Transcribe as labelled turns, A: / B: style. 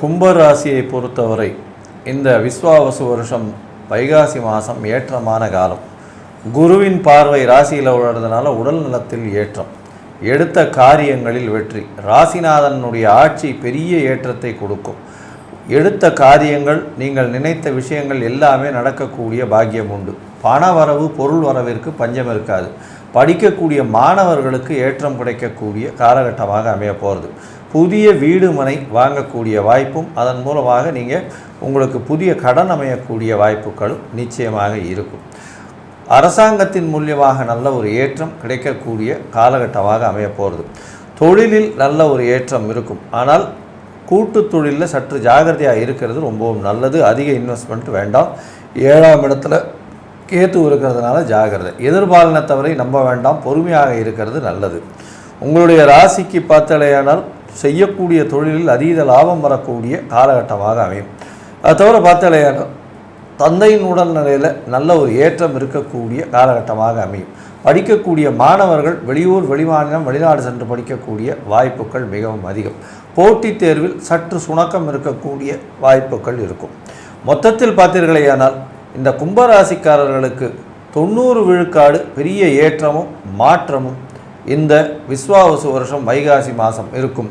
A: கும்பராசியை பொறுத்தவரை இந்த விஸ்வாவசு வருஷம் வைகாசி மாதம் ஏற்றமான காலம். குருவின் பார்வை ராசியில் உள்ளதுனால உடல் நலத்தில் ஏற்றம். எடுத்த காரியங்களில் வெற்றி. ராசிநாதனுடைய ஆட்சி பெரிய ஏற்றத்தை கொடுக்கும். எடுத்த காரியங்கள் நீங்கள் நினைத்த விஷயங்கள் எல்லாமே நடக்கக்கூடிய பாக்கியம் உண்டு. பண வரவு பொருள் வரவிற்கு பஞ்சம் இருக்காது. படிக்கக்கூடிய மாணவர்களுக்கு ஏற்றம் கிடைக்கக்கூடிய காலகட்டமாக அமைய போகிறது புதிய வீடு மனை வாங்கக்கூடிய வாய்ப்பும் அதன் மூலமாக நீங்கள் உங்களுக்கு புதிய கடன் அமையக்கூடிய வாய்ப்புகளும் நிச்சயமாக இருக்கும். அரசாங்கத்தின் மூலியமாக நல்ல ஒரு ஏற்றம் கிடைக்கக்கூடிய காலகட்டமாக அமைய போகிறது தொழிலில் நல்ல ஒரு ஏற்றம் இருக்கும். ஆனால் கூட்டு தொழிலில் சற்று ஜாகிரதையாக இருக்கிறது ரொம்பவும் நல்லது. அதிக இன்வெஸ்ட்மெண்ட் வேண்டாம். ஏழாம் இடத்துல கேத்து இருக்கிறதுனால ஜாகிரதை. எதிர்பாலினத்தவரை நம்ப வேண்டாம் பொறுமையாக இருக்கிறது நல்லது. உங்களுடைய ராசிக்கு பார்த்தலையானால் செய்யக்கூடிய தொழிலில் அதீத லாபம் வரக்கூடிய காலகட்டமாக அமையும். அது தவிர பார்த்தலையானால் தந்தையின் உடல்நிலையில் நல்ல ஒரு ஏற்றம் இருக்கக்கூடிய காலகட்டமாக அமையும். படிக்கக்கூடிய மாணவர்கள் வெளியூர் வெளிமாநிலம் வெளிநாடு சென்று படிக்கக்கூடிய வாய்ப்புகள் மிகவும் அதிகம். போட்டித் தேர்வில் சற்று சுணக்கம் இருக்கக்கூடிய வாய்ப்புகள் இருக்கும். மொத்தத்தில் பார்த்தீர்களேயானால் இந்த கும்பராசிக்காரர்களுக்கு தொண்ணூறு விழுக்காடு பெரிய ஏற்றமும் மாற்றமும் இந்த விஸ்வாவசு வருஷம் வைகாசி மாதம் இருக்கும்.